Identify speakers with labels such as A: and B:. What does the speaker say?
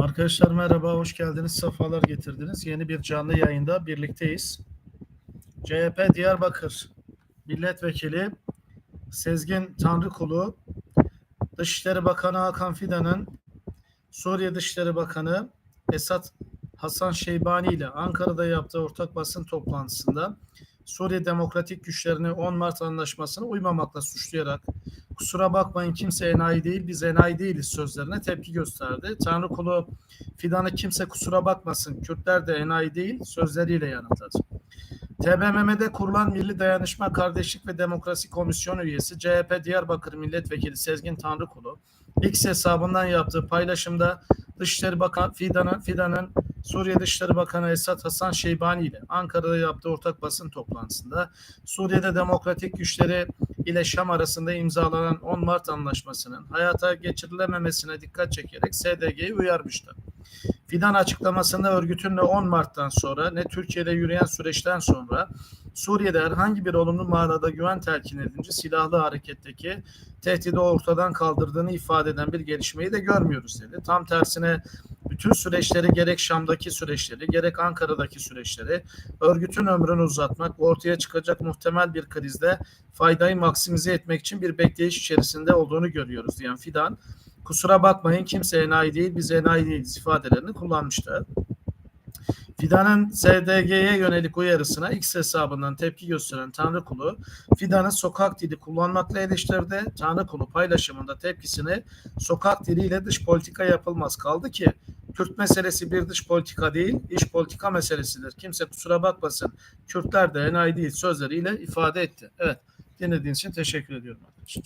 A: Arkadaşlar merhaba, hoş geldiniz, sefalar getirdiniz. Yeni bir canlı yayında birlikteyiz. CHP Diyarbakır Milletvekili Sezgin Tanrıkulu, Dışişleri Bakanı Hakan Fidan'ın Suriye Dışişleri Bakanı Esat Hasan Şeybani ile Ankara'da yaptığı ortak basın toplantısında Suriye Demokratik Güçlerini 10 Mart Anlaşması'na uymamakla suçlayarak kusura bakmayın kimse enayi değil biz enayi değiliz sözlerine tepki gösterdi. Tanrıkulu Fidan'ı kimse kusura bakmasın Kürtler de enayi değil sözleriyle yanıtladı. TBMM'de kurulan Milli Dayanışma Kardeşlik ve Demokrasi Komisyonu üyesi CHP Diyarbakır Milletvekili Sezgin Tanrıkulu X hesabından yaptığı paylaşımda Dışişleri Bakanı Fidan'ın Fidan'ın Suriye Dışişleri Bakanı Esat Hasan Şeybani ile Ankara'da yaptığı ortak basın toplantısında Suriye'de demokratik güçleri ile Şam arasında imzalanan 10 Mart anlaşmasının hayata geçirilememesine dikkat çekerek SDG'yi uyarmıştı. Fidan açıklamasında örgütünle 10 Mart'tan sonra ne Türkiye'de yürüyen süreçten sonra Suriye'de herhangi bir olumlu manada güven telkin edince silahlı hareketteki tehdidi ortadan kaldırdığını ifade eden bir gelişmeyi de görmüyoruz dedi. Tam tersine bütün süreçleri gerek Şam'daki süreçleri gerek Ankara'daki süreçleri örgütün ömrünü uzatmak ortaya çıkacak muhtemel bir krizde faydayı maksimize etmek için bir bekleyiş içerisinde olduğunu görüyoruz diyen Fidan kusura bakmayın kimse enayi değil biz enayi değiliz ifadelerini kullanmıştı. Fidan'ın SDG'ye yönelik uyarısına X hesabından tepki gösteren Tanrıkulu, Fidan'ın sokak dili kullanmakla eleştirdi. Tanrıkulu paylaşımında tepkisini sokak diliyle dış politika yapılmaz kaldı ki Kürt meselesi bir dış politika değil, iç politika meselesidir. Kimse kusura bakmasın. Kürtler de enayi değil sözleriyle ifade etti. Evet, dinlediğiniz için teşekkür ediyorum arkadaşlar.